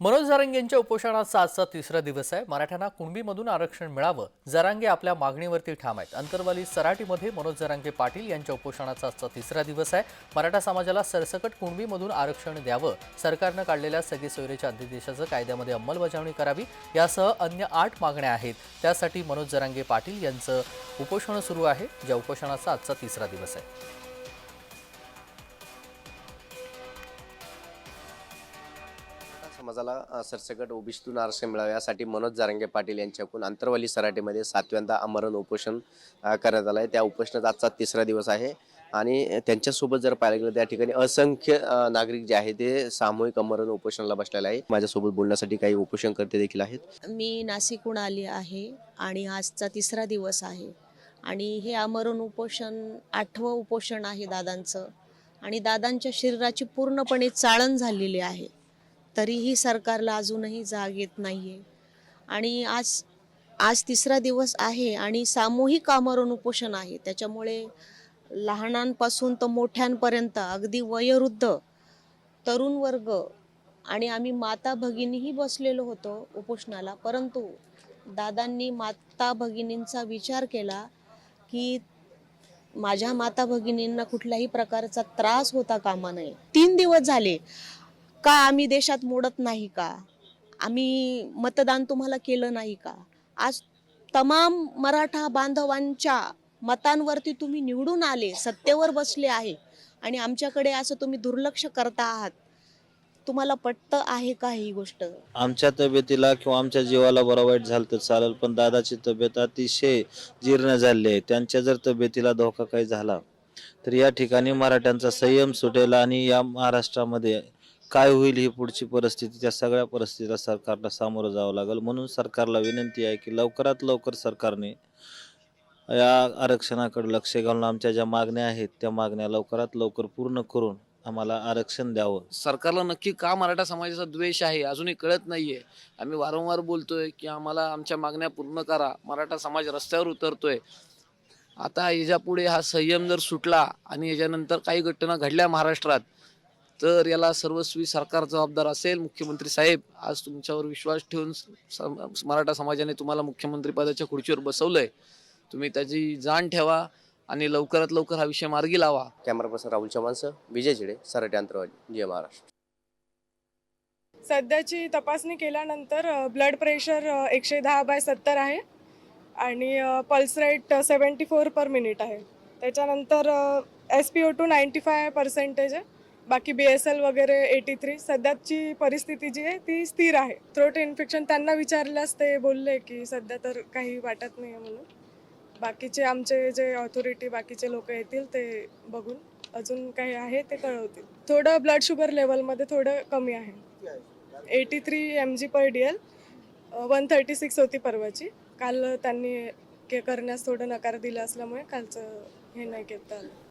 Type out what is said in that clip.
मनोज जरांगे यांच्या उपोषणाचा आजचा तिसरा दिवस आहे. मराठ्यांना कुणबीमधून आरक्षण मिळावं जरांगे आपल्या मागणीवरती ठाम आहेत. अंतर्वाली सराटीमध्ये मनोज जरांगे पाटील यांच्या उपोषणाचा आजचा तिसरा दिवस आहे. मराठा समाजाला सरसकट कुणबीमधून आरक्षण द्यावं सरकारनं काढलेल्या सगळी सोयरेच्या अध्यादेशाचं कायद्यामध्ये अंमलबजावणी करावी यासह अन्य आठ मागण्या आहेत. त्यासाठी मनोज जरांगे पाटील यांचं उपोषण सुरू आहे ज्या उपोषणाचा आजचा तिसरा दिवस आहे. समाजाला सरसकट ओबीसीतून आरक्षण मिळावे यासाठी मनोज जारंगे पाटील यांच्याकडून अंतरवाली सराटीमध्ये सातव्यांदा आमरण उपोषण करण्यात आलं आहे त्या उपोषणाचा आजचा तिसरा दिवस आहे आणि त्यांच्यासोबत जर पाहायला गेलं त्या ठिकाणी असंख्य नागरिक जे आहे ते सामूहिक आमरण उपोषणाला बसलेले आहे माझ्यासोबत बोलण्यासाठी काही उपोषणकर्ते देखील आहेत. मी नाशिकहून आली आहे आणि आजचा तिसरा दिवस आहे आणि हे आमरण उपोषण आठवं उपोषण आहे दादांचं आणि दादांच्या शरीराची पूर्णपणे चाळण झालेली आहे. तरीही सरकारला अजूनही जाग येत नाही आहे आणि आज आज तिसरा दिवस आहे आणि सामूहिक आमरण उपोषण आहे. त्याच्यामुळे लहानांपासून तर मोठ्यांपर्यंत अगदी वयोवृद्ध तरुण वर्ग आणि आम्ही माता भगिनीही बसलेलो होतो उपोषणाला. परंतु दादांनी माता भगिनींचा विचार केला की माझ्या माता भगिनींना कुठल्याही प्रकारचा त्रास होता कामा नये. तीन दिवस झाले. का आम्ही देशात मोडत नाही का? आम्ही मतदान तुम्हाला केलं नाही का? आज तमाम मराठा बांधवांच्या मतांवरती तुम्ही निवडून आले सत्तेवर बसले आहे आणि आमच्याकडे असं तुम्ही दुर्लक्ष करता आहात. तुम्हाला पटतं आहे का ही गोष्ट? आमच्या तब्येतीला किंवा आमच्या जीवाला बरं वाईट झालं तर चालेल पण दादाची तब्येत अतिशय जीर्ण झाली आहे. त्यांच्या जर तब्येतीला धोका काही झाला तर या ठिकाणी मराठ्यांचा संयम सुटेल आणि या महाराष्ट्रामध्ये काय होईल ही पुढची परिस्थिती? त्या सगळ्या परिस्थितीला सरकारला सामोरं जावं लागेल. म्हणून सरकारला विनंती आहे की लवकरात लवकर सरकारने या आरक्षणाकडे लक्ष घालून आमच्या ज्या मागण्या आहेत त्या मागण्या लवकरात लवकर पूर्ण करून आम्हाला आरक्षण द्यावं. सरकारला नक्की का मराठा समाजाचा द्वेष आहे अजूनही कळत नाहीये. आम्ही वारंवार बोलतोय की आम्हाला आमच्या मागण्या पूर्ण करा. मराठा समाज रस्त्यावर उतरतोय. आता याच्यापुढे हा संयम जर सुटला आणि याच्यानंतर काही घटना घडल्या महाराष्ट्रात तर याला सर्वस्वी सरकार जबाबदार असेल मुख्यमंत्री साहेब आज तुमच्यावर विश्वास ठेवून मराठा समाजाने तुम्हाला मुख्यमंत्री पदाच्या खुर्चीवर बसवलंय. तुम्ही त्याची जाण ठेवा आणि लवकरात लवकर हा विषय मार्गी लावा. कॅमेरा पर्सन राहुल चव्हाणसह विजय झिडे सराटी अंतरवाली जय महाराष्ट्र. सध्याची तपासणी केल्यानंतर ब्लड प्रेशर एकशे दहा बाय सत्तर आहे आणि pulse rate seventy four per minute आहे. त्याच्यानंतर S P O two ninety five percentage आहे. बाकी बी एस एल वगैरे एटी थ्री सध्याची परिस्थिती जी आहे ती स्थिर आहे. थ्रोट इन्फेक्शन त्यांना विचारल्यास ते बोलले की सध्या तर काही वाटत नाही आहे म्हणून. बाकीचे आमचे जे ऑथॉरिटी बाकीचे लोक येतील ते बघून अजून काही आहे ते कळवतील. थोडं ब्लड शुगर लेवलमध्ये थोडं कमी आहे. Eighty three M G per D L one thirty six होती परवाची. काल त्यांनी के करण्यास थोडं नकार दिला असल्यामुळे कालचं हे नाही घेता आलं.